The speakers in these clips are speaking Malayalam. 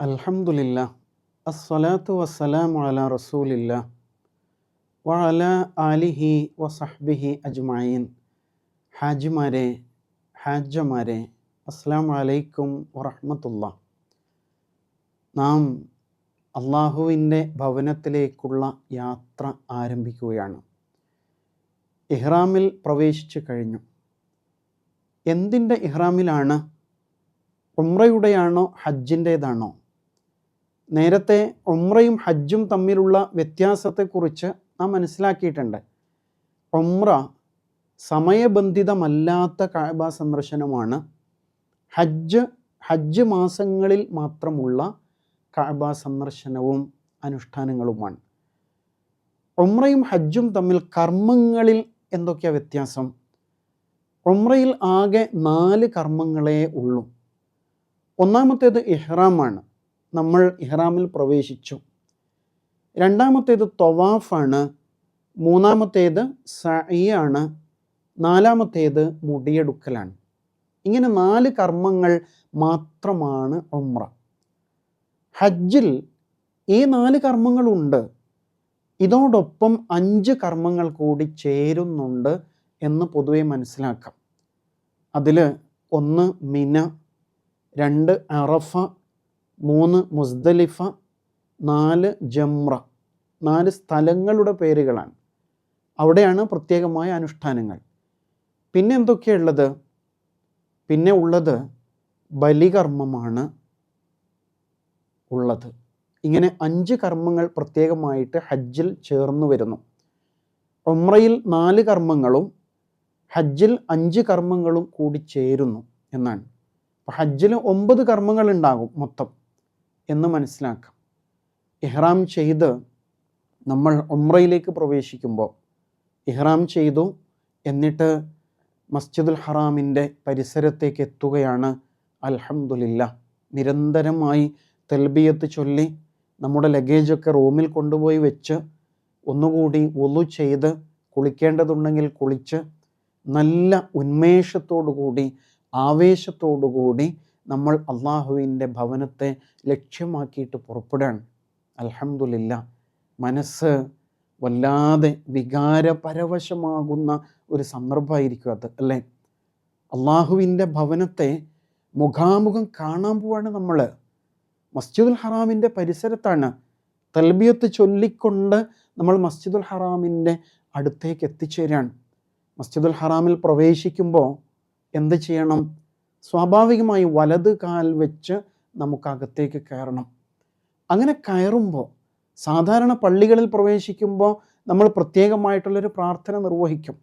അൽഹംദുലില്ല അസ്സലാത്തു വസ്സലാമു അല റസൂലില്ല വഅല ആലിഹി വസഹ്ബിഹി അജ്മായിൻ ഹാജിമാരെ ഹാജമാരെ അസ്സാം വലൈക്കും വറഹമത്തുള്ള നാം അള്ളാഹുവിന്റെ ഭവനത്തിലേക്കുള്ള യാത്ര ആരംഭിക്കുകയാണ്. ഇഹ്റാമിൽ പ്രവേശിച്ചു കഴിഞ്ഞു. എന്തിന്റെ ഇഹ്റാമിലാണ്? ഉമ്രയുടെയാണോ ഹജ്ജിന്റേതാണോ? നേരത്തെ ഒമ്രയും ഹജ്ജും തമ്മിലുള്ള വ്യത്യാസത്തെക്കുറിച്ച് നാം മനസ്സിലാക്കിയിട്ടുണ്ട്. ഒമ്ര സമയബന്ധിതമല്ലാത്ത കാബ സന്ദർശനമാണ്. ഹജ്ജ് ഹജ്ജ് മാസങ്ങളിൽ മാത്രമുള്ള കാബ സന്ദർശനവും അനുഷ്ഠാനങ്ങളുമാണ്. ഒമ്രയും ഹജ്ജും തമ്മിൽ കർമ്മങ്ങളിൽ എന്തൊക്കെയാണ് വ്യത്യാസം? ഒമ്രയിൽ ആകെ നാല് കർമ്മങ്ങളേ ഉള്ളൂ. ഒന്നാമത്തേത് ഇഹ്റാമാണ്. നമ്മൾ ഇഹ്റാമിൽ പ്രവേശിച്ചു. രണ്ടാമത്തേത് തൊവാഫാണ് മൂന്നാമത്തേത് സയാണ് നാലാമത്തേത് മുടിയെടുക്കലാണ്. ഇങ്ങനെ നാല് കർമ്മങ്ങൾ മാത്രമാണ് ഉമ്ര ഹജ്ജിൽ ഈ നാല് കർമ്മങ്ങളുണ്ട്. ഇതോടൊപ്പം അഞ്ച് കർമ്മങ്ങൾ കൂടി ചേരുന്നുണ്ട് എന്ന് പൊതുവെ മനസ്സിലാക്കാം. അതിൽ ഒന്ന് മിന രണ്ട് അറഫ മൂന്ന് മുസ്ദലിഫ നാല് ജംറ. നാല് സ്ഥലങ്ങളുടെ പേരുകളാണ്. അവിടെയാണ് പ്രത്യേകമായ അനുഷ്ഠാനങ്ങൾ. പിന്നെ എന്തൊക്കെയുള്ളത്? പിന്നെ ഉള്ളത് ബലികർമ്മമാണ് ഉള്ളത്. ഇങ്ങനെ അഞ്ച് കർമ്മങ്ങൾ പ്രത്യേകമായിട്ട് ഹജ്ജിൽ ചേർന്നു വരുന്നു. ഉമ്രയിൽ നാല് കർമ്മങ്ങളും ഹജ്ജിൽ അഞ്ച് കർമ്മങ്ങളും കൂടി ചേരുന്നു എന്നാണ്. ഹജ്ജിൽ ഒമ്പത് കർമ്മങ്ങൾ ഉണ്ടാകും മൊത്തം. എന്ന് മനസ്സിലാക്കാം. ഇഹ്റാം ചെയ്ത് നമ്മൾ ഉമ്രയിലേക്ക് പ്രവേശിക്കുമ്പോൾ ഇഹ്റാം ചെയ്തു എന്നിട്ട് മസ്ജിദുൽ ഹറാമിന്റെ പരിസരത്തേക്ക് എത്തുകയാണ് അൽഹമുല്ല നിരന്തരമായി തെൽബിയത്ത് ചൊല്ലി നമ്മുടെ ലഗേജൊക്കെ റൂമിൽ കൊണ്ടുപോയി വെച്ച് ഒന്നുകൂടി ഒലു ചെയ്ത് കുളിക്കേണ്ടതുണ്ടെങ്കിൽ കുളിച്ച് നല്ല ഉന്മേഷത്തോടു കൂടി ആവേശത്തോടു കൂടി നമ്മൾ അള്ളാഹുവിന്റെ ഭവനത്തെ ലക്ഷ്യമാക്കിയിട്ട് പുറപ്പെടുകയാണ്. അലഹമുല്ല മനസ്സ് വല്ലാതെ വികാരപരവശമാകുന്ന ഒരു സന്ദർഭമായിരിക്കും അത് അല്ലേ? അള്ളാഹുവിന്റെ ഭവനത്തെ മുഖാമുഖം കാണാൻ പോവാണ് നമ്മൾ. മസ്ജിദുൽ ഹറാമിന്റെ പരിസരത്താണ്. തൽബിയത്ത് ചൊല്ലിക്കൊണ്ട് നമ്മൾ മസ്ജിദുൽ ഹറാമിന്റെ അടുത്തേക്ക് എത്തിച്ചേരാണ് മസ്ജിദുൽ ഹറാമിൽ പ്രവേശിക്കുമ്പോൾ എന്ത് ചെയ്യണം? സ്വാഭാവികമായി വലത് കാൽ വെച്ച് നമുക്കകത്തേക്ക് കയറണം. അങ്ങനെ കയറുമ്പോൾ സാധാരണ പള്ളികളിൽ പ്രവേശിക്കുമ്പോൾ നമ്മൾ പ്രത്യേകമായിട്ടുള്ളൊരു പ്രാർത്ഥന നിർവഹിക്കും.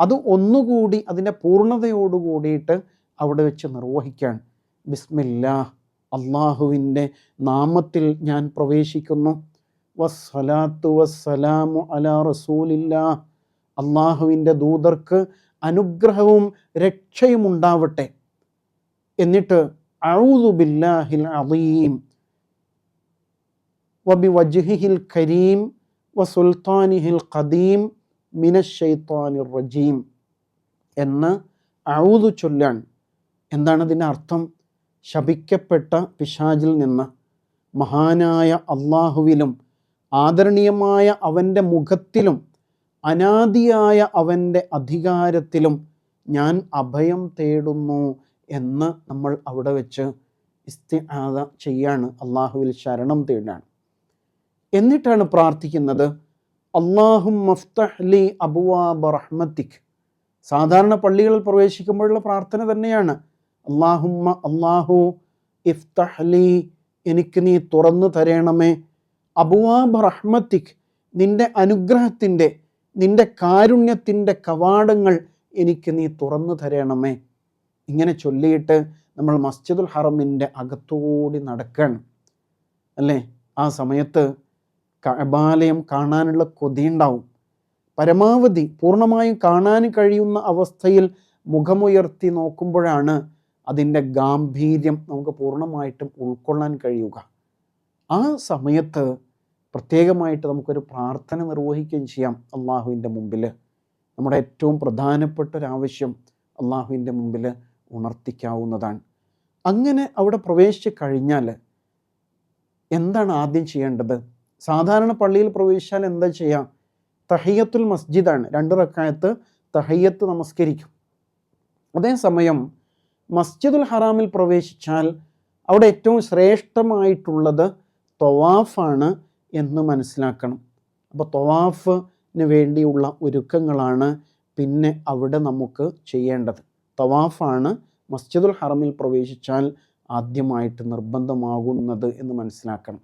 അത് ഒന്നുകൂടി അതിന്റെ പൂർണതയോടുകൂടിയിട്ട് അവിടെ വെച്ച് നിർവഹിക്കാൻ. ബിസ്മില്ല അള്ളാഹുവിന്റെ നാമത്തിൽ ഞാൻ പ്രവേശിക്കുന്നു. വസ്സലാത്തു വസ്സലാമു അലാ റസൂലില്ല. അള്ളാഹുവിന്റെ ദൂതർക്ക് അനുഗ്രഹവും രക്ഷയും ഉണ്ടാവട്ടെ എന്നിട്ട് ബില്ലാഹിൽ അലീം വബി വജ്ഹിഹിൽ കരീം വ സുൽത്താനിഹിൽ ഖദീം മിനഷൈത്താനിർ റജീം എന്ന് അഴുതു ചൊല്ലാൻ. എന്താണ് അതിന്റെ അർത്ഥം? ശപിക്കപ്പെട്ട പിശാജിൽ നിന്ന് മഹാനായ അള്ളാഹുവിലും ആദരണീയമായ അവന്റെ മുഖത്തിലും അനാദിയായ അവന്റെ അധികാരത്തിലും ഞാൻ അഭയം തേടുന്നു. എന്ന് നമ്മൾ അവിടെ വെച്ച് ഇസ്തിആദ ചെയ്യാണ്. അള്ളാഹുവിൽ ശരണം തേടാണ് എന്നിട്ടാണ് പ്രാർത്ഥിക്കുന്നത് അള്ളാഹു മഫ്തഹ്ലി അബുവാബ റഹ്മത്തിക്. സാധാരണ പള്ളികളിൽ പ്രവേശിക്കുമ്പോഴുള്ള പ്രാർത്ഥന തന്നെയാണ്. അള്ളാഹുമ്മ അള്ളാഹു ഇഫ്തഹ്ലി എനിക്ക് നീ തുറന്നു തരണമേ. അബുവാബ റഹ്മത്തിക് നിന്റെ അനുഗ്രഹത്തിന്റെ നിന്റെ കാരുണ്യത്തിന്റെ കവാടങ്ങൾ എനിക്ക് നീ തുറന്നു തരണമേ. ഇങ്ങനെ ചൊല്ലിയിട്ട് നമ്മൾ മസ്ജിദുൽ ഹറമിന്റെ അകത്തുകൂടി നടക്കണം. അല്ലേ? ആ സമയത്ത് കബാലയം കാണാനുള്ള കൊതിയുണ്ടാവും പരമാവധി പൂർണമായും കാണാൻ കഴിയുന്ന അവസ്ഥയിൽ മുഖമുയർത്തി നോക്കുമ്പോഴാണ് അതിന്റെ ഗാംഭീര്യം നമുക്ക് പൂർണമായിട്ടും ഉൾക്കൊള്ളാൻ കഴിയുക. ആ സമയത്ത് പ്രത്യേകമായിട്ട് നമുക്കൊരു പ്രാർത്ഥന നിർവഹിക്കുകയും ചെയ്യാം അള്ളാഹുവിന്റെ മുമ്പിൽ നമ്മുടെ ഏറ്റവും പ്രധാനപ്പെട്ട ഒരു ആവശ്യം അള്ളാഹുവിന്റെ മുമ്പിൽ ഉണർത്തിക്കാവുന്നതാണ്. അങ്ങനെ അവിടെ പ്രവേശിച്ച് കഴിഞ്ഞാൽ എന്താണ് ആദ്യം ചെയ്യേണ്ടത്? സാധാരണ പള്ളിയിൽ പ്രവേശിച്ചാൽ എന്താ ചെയ്യുക? തഹയ്യത്തുൽ മസ്ജിദാണ്. രണ്ട് റക്കായത്ത് തഹയ്യത്ത് നമസ്കരിക്കും. അതേസമയം മസ്ജിദുൽ ഹറാമിൽ പ്രവേശിച്ചാൽ അവിടെ ഏറ്റവും ശ്രേഷ്ഠമായിട്ടുള്ളത് തൊവാഫാണ് എന്ന് മനസ്സിലാക്കണം. അപ്പോൾ തൊവാഫിന് വേണ്ടിയുള്ള ഒരുക്കങ്ങളാണ് പിന്നെ അവിടെ നമുക്ക് ചെയ്യേണ്ടത്. തവാഫാണ് മസ്ജിദുൽ ഹറമിൽ പ്രവേശിച്ചാൽ ആദ്യമായിട്ട് നിർബന്ധമാകുന്നത് എന്ന് മനസ്സിലാക്കണം.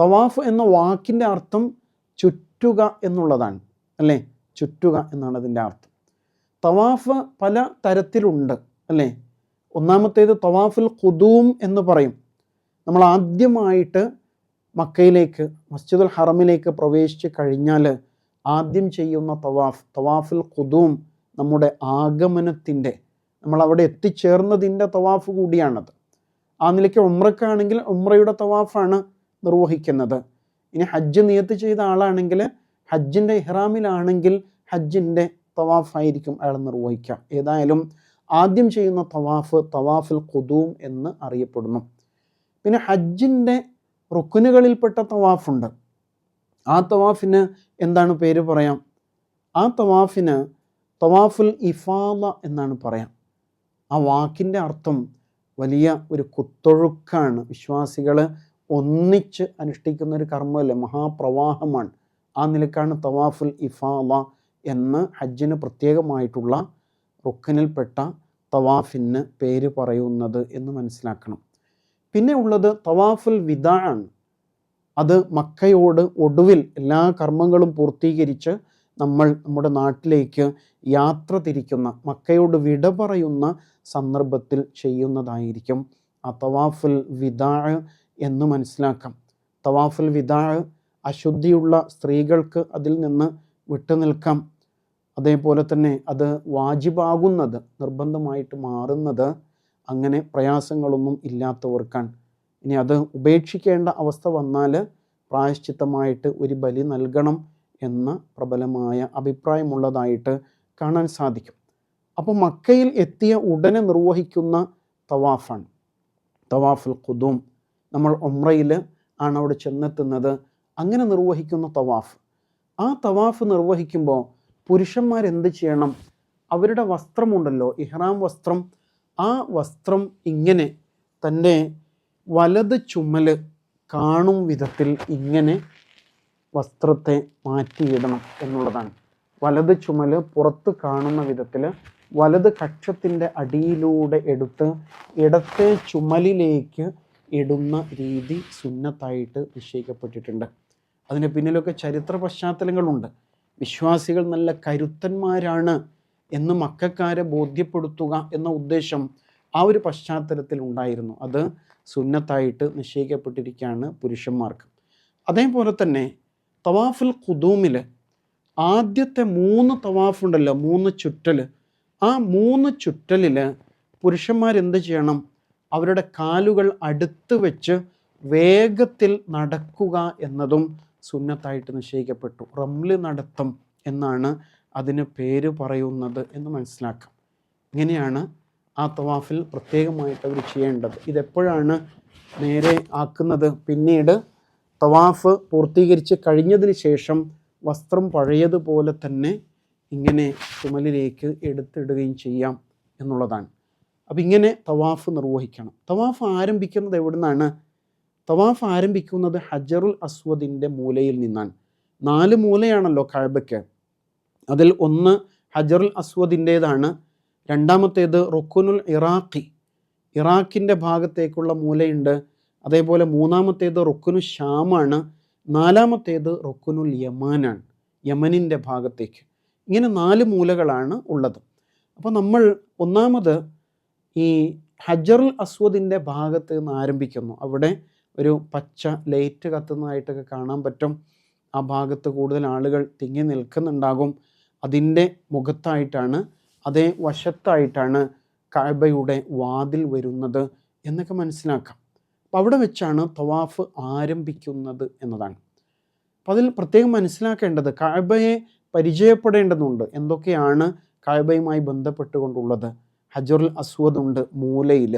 തവാഫ് എന്ന വാക്കിന്റെ അർത്ഥം ചുറ്റുക എന്നുള്ളതാണ് അല്ലേ? ചുറ്റുക എന്നാണ് അതിന്റെ അർത്ഥം. തവാഫ് പല തരത്തിലുണ്ട് അല്ലേ? ഒന്നാമത്തേത് തവാഫുൽ ഖുദൂം എന്ന് പറയും. നമ്മൾ ആദ്യമായിട്ട് മക്കയിലേക്ക് മസ്ജിദുൽ ഹറമിലേക്ക് പ്രവേശിച്ച് കഴിഞ്ഞാൽ ആദ്യം ചെയ്യുന്ന തവാഫ് തവാഫുൽ ഖുദൂം നമ്മുടെ ആഗമനത്തിന്റെ നമ്മൾ അവിടെ എത്തിച്ചേർന്നതിന്റെ തവാഫ് കൂടിയാണത്. ആ നിലയ്ക്ക് ഉമ്രക്കാണെങ്കിൽ ഉമ്രയുടെ തവാഫാണ് നിർവഹിക്കുന്നത്. ഇനി ഹജ്ജ് നിയത്ത് ചെയ്ത ആളാണെങ്കിൽ ഹജ്ജിന്റെ ഇഹ്റാമിലാണെങ്കിൽ ഹജ്ജിന്റെ തവാഫായിരിക്കും അയാൾ നിർവഹിക്കുക. ഏതായാലും ആദ്യം ചെയ്യുന്ന തവാഫ് തവാഫുൽ ഖുദൂം എന്ന് അറിയപ്പെടുന്നു. പിന്നെ ഹജ്ജിന്റെ റുക്കുനുകളിൽപ്പെട്ട തവാഫുണ്ട്. ആ തവാഫിന് എന്താണ് പേര് പറയാം? ആ തവാഫിന് തവാഫുൽ ഇഫാല എന്നാണ് പറയാം. ആ വാക്കിന്റെ അർത്ഥം വലിയ ഒരു കുത്തൊഴുക്കാണ്. വിശ്വാസികൾ ഒന്നിച്ച് അനുഷ്ഠിക്കുന്ന ഒരു കർമ്മമല്ല? മഹാപ്രവാഹമാണ്. ആ നിലക്കാണ് തവാഫുൽ ഇഫാല എന്ന് ഹജ്ജിന് പ്രത്യേകമായിട്ടുള്ള റുക്കനിൽപ്പെട്ട തവാഫിന് പേര് പറയുന്നത് എന്ന് മനസ്സിലാക്കണം. പിന്നെ ഉള്ളത് തവാഫുൽ വിദാ അത് മക്കയോട് ഒടുവിൽ എല്ലാ കർമ്മങ്ങളും പൂർത്തീകരിച്ച് നമ്മൾ നമ്മുടെ നാട്ടിലേക്ക് യാത്ര തിരിക്കുന്ന മക്കയോട് വിട പറയുന്ന സന്ദർഭത്തിൽ ചെയ്യുന്നതായിരിക്കും. ആ തവാഫുൽ വിദാ എന്ന് മനസ്സിലാക്കാം. തവാഫുൽ വിദാ അശുദ്ധിയുള്ള സ്ത്രീകൾക്ക് അതിൽ നിന്ന് വിട്ടുനിൽക്കാം അതേപോലെ തന്നെ അത് വാജിബാകുന്നത് നിർബന്ധമായിട്ട് മാറുന്നത് അങ്ങനെ പ്രയാസങ്ങളൊന്നും ഇല്ലാത്തവർക്കാണ്. ഇനി അത് ഉപേക്ഷിക്കേണ്ട അവസ്ഥ വന്നാൽ പ്രായശ്ചിത്തമായിട്ട് ഒരു ബലി നൽകണം. എന്ന പ്രബലമായ അഭിപ്രായമുള്ളതായിട്ട് കാണാൻ സാധിക്കും. അപ്പോൾ മക്കയിൽ എത്തിയ ഉടനെ നിർവഹിക്കുന്ന തവാഫാണ്. തവാഫുൽ ഖുദൂം നമ്മൾ ഒമ്രയിൽ ആണ് അവിടെ ചെന്നെത്തുന്നത്. അങ്ങനെ നിർവഹിക്കുന്ന തവാഫ്. ആ തവാഫ് നിർവഹിക്കുമ്പോൾ പുരുഷന്മാർ എന്ത് ചെയ്യണം? അവരുടെ വസ്ത്രമുണ്ടല്ലോ ഇഹ്റാം വസ്ത്രം. ആ വസ്ത്രം ഇങ്ങനെ തന്റെ വലത് ചുമൽ കാണും വിധത്തിൽ ഇങ്ങനെ വസ്ത്രത്തെ മാറ്റിയിടണം എന്നുള്ളതാണ്. വലത് ചുമൽ പുറത്ത് കാണുന്ന വിധത്തിൽ വലത് കക്ഷത്തിന്റെ അടിയിലൂടെ എടുത്ത് ഇടത്തെ ചുമലിലേക്ക് ഇടുന്ന രീതി സുന്നത്തായിട്ട് നിശ്ചയിക്കപ്പെട്ടിട്ടുണ്ട്. അതിന് പിന്നിലൊക്കെ ചരിത്ര പശ്ചാത്തലങ്ങളുണ്ട്. വിശ്വാസികൾ നല്ല കരുത്തന്മാരാണ് എന്ന് മക്കാരെ ബോധ്യപ്പെടുത്തുക എന്ന ഉദ്ദേശം ആ ഒരു പശ്ചാത്തലത്തിൽ ഉണ്ടായിരുന്നു. അത് സുന്നത്തായിട്ട് നിശ്ചയിക്കപ്പെട്ടിരിക്കുകയാണ് പുരുഷന്മാർക്ക്. അതേപോലെ തന്നെ തവാഫുൽ ഖുദൂമിൽ ആദ്യത്തെ മൂന്ന് തവാഫുണ്ടല്ലോ മൂന്ന് ചുറ്റൽ ആ മൂന്ന് ചുറ്റലിൽ പുരുഷന്മാരെന്ത് ചെയ്യണം? അവരുടെ കാലുകൾ അടുത്ത് വെച്ച് വേഗത്തിൽ നടക്കുക എന്നതും സുന്നത്തായിട്ട് നിശ്ചയിക്കപ്പെട്ടു. റംൽ നടത്തം എന്നാണ് അതിന് പേര് പറയുന്നത് എന്ന് മനസ്സിലാക്കാം. ഇങ്ങനെയാണ് ആ തവാഫിൽ പ്രത്യേകമായിട്ട് അവർ ചെയ്യേണ്ടത്. ഇതെപ്പോഴാണ് നേരെ ആക്കുന്നത്? പിന്നീട് തവാഫ് പൂർത്തീകരിച്ച് കഴിഞ്ഞതിന് ശേഷം വസ്ത്രം പഴയതുപോലെ തന്നെ ഇങ്ങനെ ചുമലിലേക്ക് എടുത്തിടുകയും ചെയ്യാം എന്നുള്ളതാണ്. അപ്പം ഇങ്ങനെ തവാഫ് നിർവഹിക്കണം. തവാഫ് ആരംഭിക്കുന്നത് എവിടുന്നാണ്? തവാഫ് ആരംഭിക്കുന്നത് ഹജറുൽ അസ്വദിന്റെ മൂലയിൽ നിന്നാണ്. നാല് മൂലയാണല്ലോ കഴബയ്ക്ക് അതിൽ ഒന്ന് ഹജറുൽ അസ്വദിന്റേതാണ് രണ്ടാമത്തേത് റുക്കുനുൽ ഇറാഖി. ഇറാഖിന്റെ ഭാഗത്തേക്കുള്ള മൂലയുണ്ട്. അതേപോലെ മൂന്നാമത്തേത് റുക്കുനു ഷാമാണ് നാലാമത്തേത് റുക്കുനുൽ യമാനാണ് യമനിന്റെ ഭാഗത്തേക്ക്. ഇങ്ങനെ നാല് മൂലകളാണ് ഉള്ളത്. അപ്പോൾ നമ്മൾ ഒന്നാമത് ഈ ഹജറുൽ അസ്വദിന്റെ ഭാഗത്ത് നിന്ന് ആരംഭിക്കുന്നു. അവിടെ ഒരു പച്ച ലൈറ്റ് കത്തുന്നതായിട്ടൊക്കെ കാണാൻ പറ്റും. ആ ഭാഗത്ത് കൂടുതൽ ആളുകൾ തിങ്ങി നിൽക്കുന്നുണ്ടാകും. അതിന്റെ മുഖത്തായിട്ടാണ് അതേ വശത്തായിട്ടാണ് കഅബയുടെ വാതിൽ വരുന്നത് എന്നൊക്കെ മനസ്സിലാക്കാം. അപ്പോൾ അവിടെ വെച്ചാണ് തവാഫ് ആരംഭിക്കുന്നത് എന്നതാണ്. അപ്പോൾ അതിൽ പ്രത്യേകം മനസ്സിലാക്കേണ്ടത് കഅബയെ പരിചയപ്പെടേണ്ടതുണ്ട്. എന്തൊക്കെയാണ് കഅബയുമായി ബന്ധപ്പെട്ടുകൊണ്ടുള്ളത്? ഹജറുൽ അസ്വദ് ഉണ്ട് മൂലയിൽ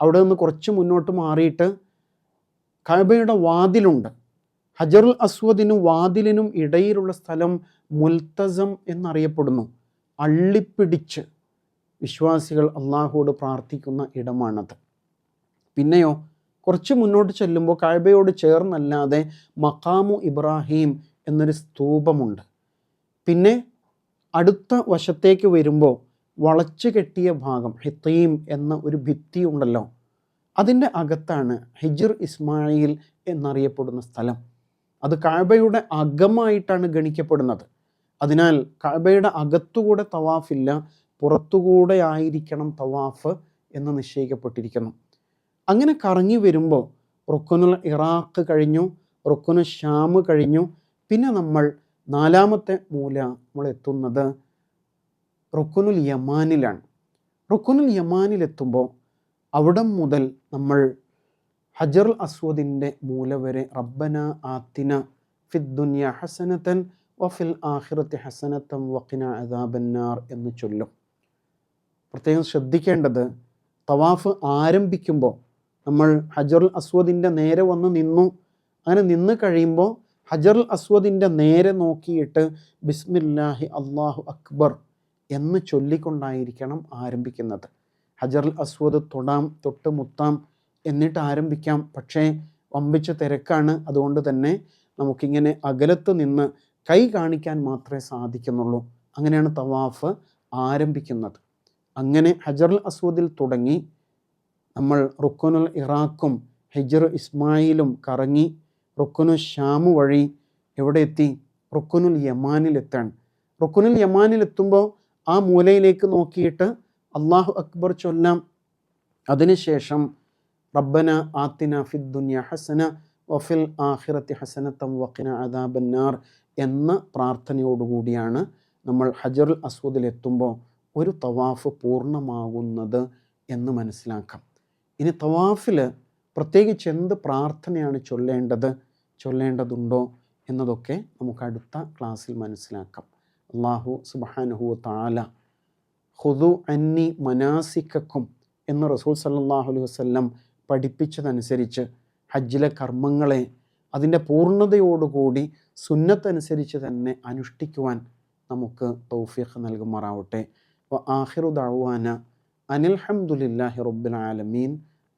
അവിടെ നിന്ന് കുറച്ച് മുന്നോട്ട് മാറിയിട്ട് കഅബയുടെ വാതിലുണ്ട്. ഹജറുൽ അസ്വദിനും വാതിലിനും ഇടയിലുള്ള സ്ഥലം മുൽത്തസം എന്നറിയപ്പെടുന്നു. അള്ളിപ്പിടിച്ച് വിശ്വാസികൾ അള്ളാഹുവോട് പ്രാർത്ഥിക്കുന്ന ഇടമാണത്. പിന്നെയോ കുറച്ച് മുന്നോട്ട് ചെല്ലുമ്പോൾ കഅബയോട് ചേർന്നല്ലാതെ മക്കാമു ഇബ്രാഹിം എന്നൊരു സ്തൂപമുണ്ട്. പിന്നെ അടുത്ത വശത്തേക്ക് വരുമ്പോൾ വളച്ചു കെട്ടിയ ഭാഗം ഹിത്തീം എന്ന ഒരു ഭിത്തി ഉണ്ടല്ലോ. അതിന്റെ അകത്താണ് ഹിജിർ ഇസ്മായിൽ എന്നറിയപ്പെടുന്ന സ്ഥലം. അത് കാബയുടെ അകമായിട്ടാണ് ഗണിക്കപ്പെടുന്നത്. അതിനാൽ കാബയുടെ അകത്തുകൂടെ തവാഫില്ല പുറത്തുകൂടെ ആയിരിക്കണം തവാഫ് എന്ന് നിശ്ചയിക്കപ്പെട്ടിരിക്കുന്നു. അങ്ങനെ കറങ്ങി വരുമ്പോൾ റുക്കുനുൽ ഇറാഖ് കഴിഞ്ഞു റുക്കുനു ഷാം കഴിഞ്ഞു. പിന്നെ നമ്മൾ നാലാമത്തെ മൂല നമ്മൾ എത്തുന്നത് റുക്കുനുൽ യമാനിലാണ്. റുക്കുനുൽ യമാനിലെത്തുമ്പോൾ അവിടം മുതൽ നമ്മൾ ഹജർ അസ്വദിന്റെ മൂല വരെ റബ്ബന ആത്തിന ഫിദ്ദുന്യ ഹസനത്തൻ വഫിൽ ആഹിറത്തി ഹസനത്തം വക്കിന അദാബന്നാർ എന്ന് ചൊല്ലും. പ്രത്യേകം ശ്രദ്ധിക്കേണ്ടത് തവാഫ് ആരംഭിക്കുമ്പോൾ നമ്മൾ ഹജറുൽ അസ്വദിന്റെ നേരെ വന്ന് നിന്നു. അങ്ങനെ നിന്ന് കഴിയുമ്പോൾ ഹജറുൽ അസ്വദിന്റെ നേരെ നോക്കിയിട്ട് ബിസ്മില്ലാഹി അള്ളാഹു അക്ബർ എന്ന് ചൊല്ലിക്കൊണ്ടായിരിക്കണം ആരംഭിക്കുന്നത്. ഹജറുൽ അസ്വദ് തൊടാം തൊട്ട് മുത്താം എന്നിട്ട് ആരംഭിക്കാം. പക്ഷേ വമ്പിച്ച തിരക്കാണ്. അതുകൊണ്ട് തന്നെ നമുക്കിങ്ങനെ അകലത്ത് നിന്ന് കൈ കാണിക്കാൻ മാത്രമേ സാധിക്കുന്നുള്ളൂ. അങ്ങനെയാണ് തവാഫ് ആരംഭിക്കുന്നത്. അങ്ങനെ ഹജറുൽ അസ്വദിൽ തുടങ്ങി നമ്മൾ റുക്കുനുൽ ഇറാഖും ഹിജർ ഇസ്മായിലും കറങ്ങി റുക്കുനു ഷാമു വഴി എവിടെ എത്തി? റുക്കുനുൽ യമാനിലെത്താൻ. റുക്കുനുൽ യമാനിലെത്തുമ്പോൾ ആ മൂലയിലേക്ക് നോക്കിയിട്ട് അള്ളാഹു അക്ബർ ചൊല്ലാം അതിനുശേഷം റബ്ബന ആത്തിന ഫിദ്ദുനിയ ഹസന വഫിൽ ആഹിറത്തി ഹസനത്തം വക്കിന അദാബന്നാർ എന്ന പ്രാർത്ഥനയോടുകൂടിയാണ് നമ്മൾ ഹജറുൽ അസ്വദിലെത്തുമ്പോൾ ഒരു തവാഫ് പൂർണമാകുന്നത് എന്ന് മനസ്സിലാക്കാം. ഇനി തവാഫിൽ പ്രത്യേകിച്ച് എന്ത് പ്രാർത്ഥനയാണ് ചൊല്ലേണ്ടത് ചൊല്ലേണ്ടതുണ്ടോ എന്നതൊക്കെ നമുക്ക് അടുത്ത ക്ലാസ്സിൽ മനസ്സിലാക്കാം. അള്ളാഹു സുബാനുഹു താല ഹുദു അന്നി മനാസിക്കും എന്ന് റസൂൽ സല്ലാഹു അലൈഹി വസ്ല്ലം പഠിപ്പിച്ചതനുസരിച്ച് ഹജ്ജിലെ കർമ്മങ്ങളെ അതിന്റെ പൂർണതയോടുകൂടി സുന്നത്തനുസരിച്ച് തന്നെ അനുഷ്ഠിക്കുവാൻ നമുക്ക് തൗഫീഖ് നൽകുമാറാവട്ടെ. ആഹിറു ദാവാന അനിൽഹമുല്ലാഹി റബ്ബുൽ ആലമീൻ.